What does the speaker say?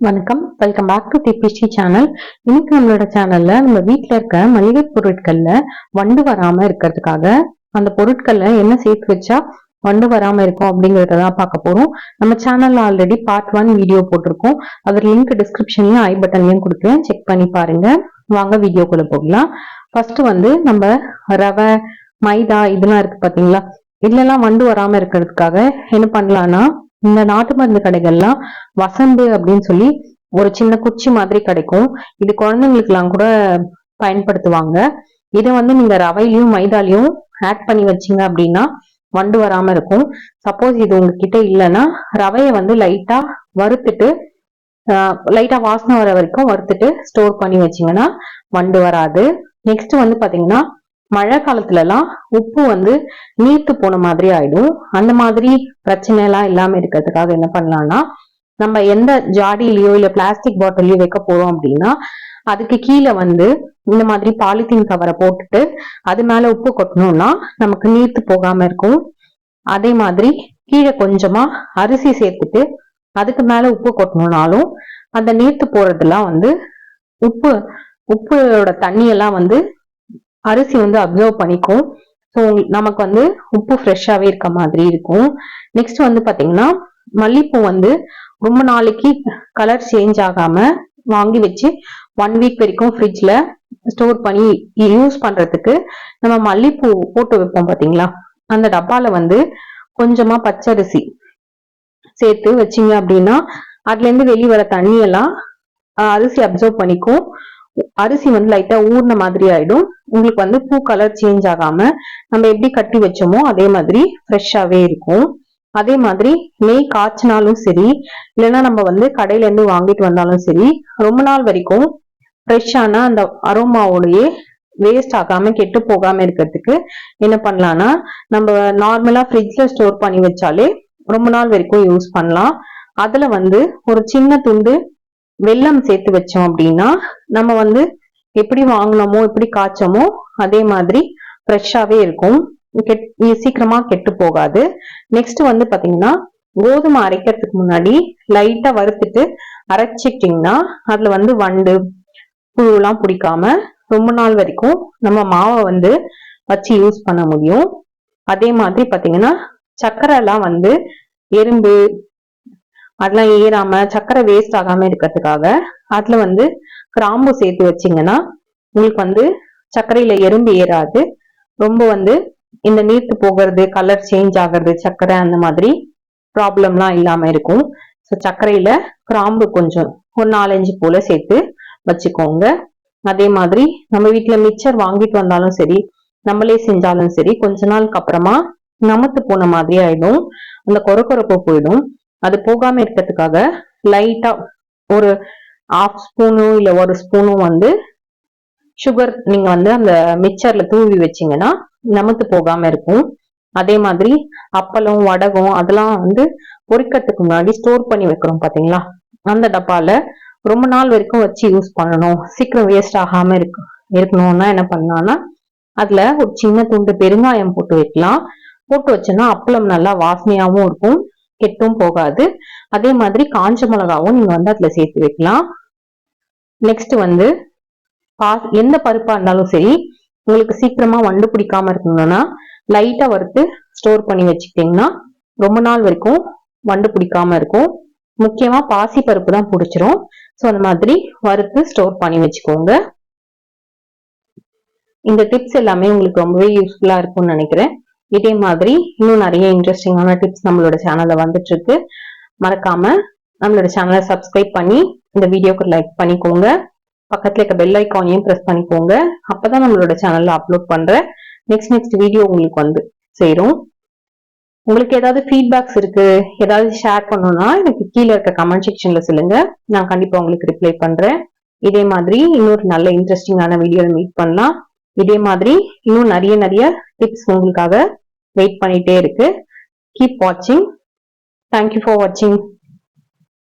வணக்கம். Welcome back to DPC channel இன்னைக்கு நம்மளோட சேனல்ல நம்ம வீட்டில் இருக்க மளிகை பொருட்கள்ல வண்டு வராம இருக்கிறதுக்காக அந்த பொருட்கள்ல என்ன சேர்த்து வச்சா வண்டு வராம இருக்கும் அப்படிங்கறத தான் பார்க்க போறோம். நம்ம சேனல்ல ஆல்ரெடி பார்ட் ஒன் வீடியோ போட்டிருக்கோம். அதர் லிங்க் டிஸ்கிரிப்ஷன்லயும் ஐ பட்டன்லயும் கொடுக்குறேன். செக் பண்ணி பாருங்க. வாங்க வீடியோக்குள்ள போகலாம். ஃபர்ஸ்ட் வந்து நம்ம ரவை மைதா இதெல்லாம் இருக்கு பாத்தீங்களா? இதுலலாம் வண்டு வராம இருக்கிறதுக்காக என்ன பண்ணலாம்னா இந்த நாட்டு மருந்து கடைகள்லாம் வசம்பு அப்படின்னு சொல்லி ஒரு சின்ன குச்சி மாதிரி கிடைக்கும். இது குழந்தைங்களுக்குலாம் கூட பயன்படுத்துவாங்க. இதை வந்து நீங்க ரவையிலையும் மைதாலையும் ஆட் பண்ணி வச்சீங்க அப்படின்னா வண்டு வராம இருக்கும். சப்போஸ் இது உங்ககிட்ட இல்லைன்னா ரவையை வந்து லைட்டா வறுத்துட்டு லைட்டா வாசனை வர வரைக்கும் வறுத்துட்டு ஸ்டோர் பண்ணி வச்சீங்கன்னா வண்டு வராது. நெக்ஸ்ட் வந்து பாத்தீங்கன்னா மழை காலத்துல எல்லாம் உப்பு வந்து நீர்த்து போன மாதிரி ஆயிடும். அந்த மாதிரி பிரச்சனை எல்லாம் இல்லாம இருக்கிறதுக்காக என்ன பண்ணலாம்னா நம்ம எந்த ஜாடியிலயோ இல்ல பிளாஸ்டிக் பாட்டிலையோ வைக்க போறோம் அப்படின்னா அதுக்கு கீழே வந்து இந்த மாதிரி பாலித்தீன் கவரை போட்டுட்டு அது மேல உப்பு கொட்டணும்னா நமக்கு நீர்த்து போகாம இருக்கும். அதே மாதிரி கீழே கொஞ்சமா அரிசி சேர்த்துட்டு அதுக்கு மேல உப்பு கொட்டணும்னாலும் அந்த நீர்த்து போறதெல்லாம் வந்து உப்பு உப்போட தண்ணியெல்லாம் வந்து அரிசி வந்து அப்சர்வ் பண்ணிக்கும். ஸோ நமக்கு வந்து உப்பு ஃப்ரெஷ்ஷாகவே இருக்க மாதிரி இருக்கும். நெக்ஸ்ட் வந்து பார்த்தீங்கன்னா மல்லிப்பூ வந்து ரொம்ப நாளைக்கு கலர் சேஞ்ச் ஆகாம வாங்கி வச்சு ஒன் வீக் வரைக்கும் ஃப்ரிட்ஜில் ஸ்டோர் பண்ணி யூஸ் பண்றதுக்கு நம்ம மல்லிப்பூ போட்டு வைப்போம் பார்த்தீங்களா அந்த டப்பால வந்து கொஞ்சமா பச்சரிசி சேர்த்து வச்சிங்க அப்படின்னா அதுல இருந்து வெளியே வர தண்ணியெல்லாம் அரிசி அப்சர்வ் பண்ணிக்கும். அரிசி வந்து லைட்டா ஊர்ன மாதிரி ஆயிடும். உங்களுக்கு வந்து பூ கலர் சேஞ்ச் ஆகாம நம்ம எப்படி கட்டி வச்சோமோ அதே மாதிரி ஃப்ரெஷ்ஷாவே இருக்கும். அதே மாதிரி நெய் காய்ச்சினாலும் சரி இல்லைன்னா நம்ம வந்து கடையில இருந்து வாங்கிட்டு வந்தாலும் சரி ரொம்ப நாள் வரைக்கும் ஃப்ரெஷ்ஷான அந்த அரோமாவோடையே வேஸ்ட் ஆகாம கெட்டு போகாம இருக்கிறதுக்கு என்ன பண்ணலாம்னா நம்ம நார்மலா ஃப்ரிட்ஜ்ல ஸ்டோர் பண்ணி வச்சாலே ரொம்ப நாள் வரைக்கும் யூஸ் பண்ணலாம். அதுல வந்து ஒரு சின்ன துண்டு வெல்லம் சேர்த்து வச்சோம் அப்படின்னா நம்ம வந்து எப்படி வாங்கினோமோ எப்படி காய்ச்சோமோ அதே மாதிரி ஃப்ரெஷ்ஷாவே இருக்கும். சீக்கிரமா கெட்டு போகாது. நெக்ஸ்ட் வந்து பாத்தீங்கன்னா கோதுமை அரைக்கிறதுக்கு முன்னாடி லைட்டா வறுத்துட்டு அரைச்சிட்டிங்கன்னா அதுல வந்து வண்டு புழுலாம் பிடிக்காம ரொம்ப நாள் வரைக்கும் நம்ம மாவை வந்து வச்சு யூஸ் பண்ண முடியும். அதே மாதிரி பாத்தீங்கன்னா சர்க்கரை எல்லாம் வந்து எறும்பு அதெல்லாம் ஏறாம சக்கரை வேஸ்ட் ஆகாம இருக்கிறதுக்காக அதுல வந்து கிராம்பு சேர்த்து வச்சிங்கன்னா உங்களுக்கு வந்து சர்க்கரையில எறும்பு ஏறாது. ரொம்ப வந்து இந்த நீர்த்து போகிறது கலர் சேஞ்ச் ஆகிறது சர்க்கரை அந்த மாதிரி ப்ராப்ளம்லாம் இல்லாம இருக்கும். ஸோ சர்க்கரையில கிராம்பு கொஞ்சம் ஒரு நாலஞ்சு போல சேர்த்து வச்சுக்கோங்க. அதே மாதிரி நம்ம வீட்டுல மிச்சர் வாங்கிட்டு வந்தாலும் சரி நம்மளே செஞ்சாலும் சரி கொஞ்ச நாளுக்கு அப்புறமா நமத்து போன மாதிரி ஆயிடும். அந்த கொரப்பு போயிடும். அது போகாம இருக்கிறதுக்காக லைட்டா ஒரு ஆஃப் ஸ்பூனும் இல்லை ஒரு ஸ்பூனும் வந்து சுகர் நீங்க வந்து அந்த மிக்சர்ல தூவி வச்சீங்கன்னா நமத்து போகாம இருக்கும். அதே மாதிரி அப்பளம் வடகம் அதெல்லாம் வந்து பொறிக்கிறதுக்கு முன்னாடி ஸ்டோர் பண்ணி வைக்கிறோம் பாத்தீங்களா? அந்த டப்பால ரொம்ப நாள் வரைக்கும் வச்சு யூஸ் பண்ணணும். சீக்கிரம் வேஸ்ட் ஆகாம இருக்கு இருக்கணும்னா என்ன பண்ணலாம்னா அதுல ஒரு சின்ன துண்டு பெருங்காயம் போட்டு வைக்கலாம். போட்டு வச்சோன்னா அப்பளம் நல்லா வாசனையாகவும் இருக்கும். கெட்டும் போகாது. அதே மாதிரி காஞ்ச மிளகாவும் நீங்க வந்து அதுல சேர்த்து வைக்கலாம். நெக்ஸ்ட் வந்து பா எந்த பருப்பா இருந்தாலும் சரி உங்களுக்கு சீக்கிரமா வண்டு பிடிக்காம இருக்கணும்னா லைட்டா வறுத்து ஸ்டோர் பண்ணி வச்சுக்கிட்டீங்கன்னா ரொம்ப நாள் வரைக்கும் வண்டு பிடிக்காம இருக்கும். முக்கியமா பாசி பருப்பு தான் பிடிச்சிரும். ஸோ அந்த மாதிரி வறுத்து ஸ்டோர் பண்ணி வச்சுக்கோங்க. இந்த டிப்ஸ் எல்லாமே உங்களுக்கு ரொம்பவே யூஸ்ஃபுல்லா இருக்கும்னு நினைக்கிறேன். இதே மாதிரி இன்னும் நிறைய இன்ட்ரெஸ்டிங்கான டிப்ஸ் நம்மளோட சேனல்ல வந்துட்டு இருக்கு மறக்காம நம்மளோட சேனலை சப்ஸ்கிரைப் பண்ணி இந்த வீடியோக்கு லைக் பண்ணிக்கோங்க. பக்கத்துல இருக்க பெல் ஐக்கானையும் ப்ரெஸ் பண்ணிக்கோங்க. அப்பதான் நம்மளோட சேனல்ல அப்லோட் பண்ற நெக்ஸ்ட் நெக்ஸ்ட் வீடியோ உங்களுக்கு வந்து சேரும். உங்களுக்கு ஏதாவது ஃபீட்பேக்ஸ் இருக்கு ஏதாவது ஷேர் பண்ணணும்னா எனக்கு கீழே இருக்க கமெண்ட் செக்ஷன்ல சொல்லுங்க. நான் கண்டிப்பா உங்களுக்கு ரிப்ளை பண்றேன். இதே மாதிரி இன்னொரு நல்ல இன்ட்ரெஸ்டிங்கான வீடியோவை மீட் பண்ணலாம். இதே மாதிரி இன்னும் நிறைய நிறைய டிப்ஸ் உங்களுக்காக வெயிட் பண்ணிட்டே இருக்கு. கீப் வாட்சிங் தேங்க்யூ ஃபார் வாட்சிங்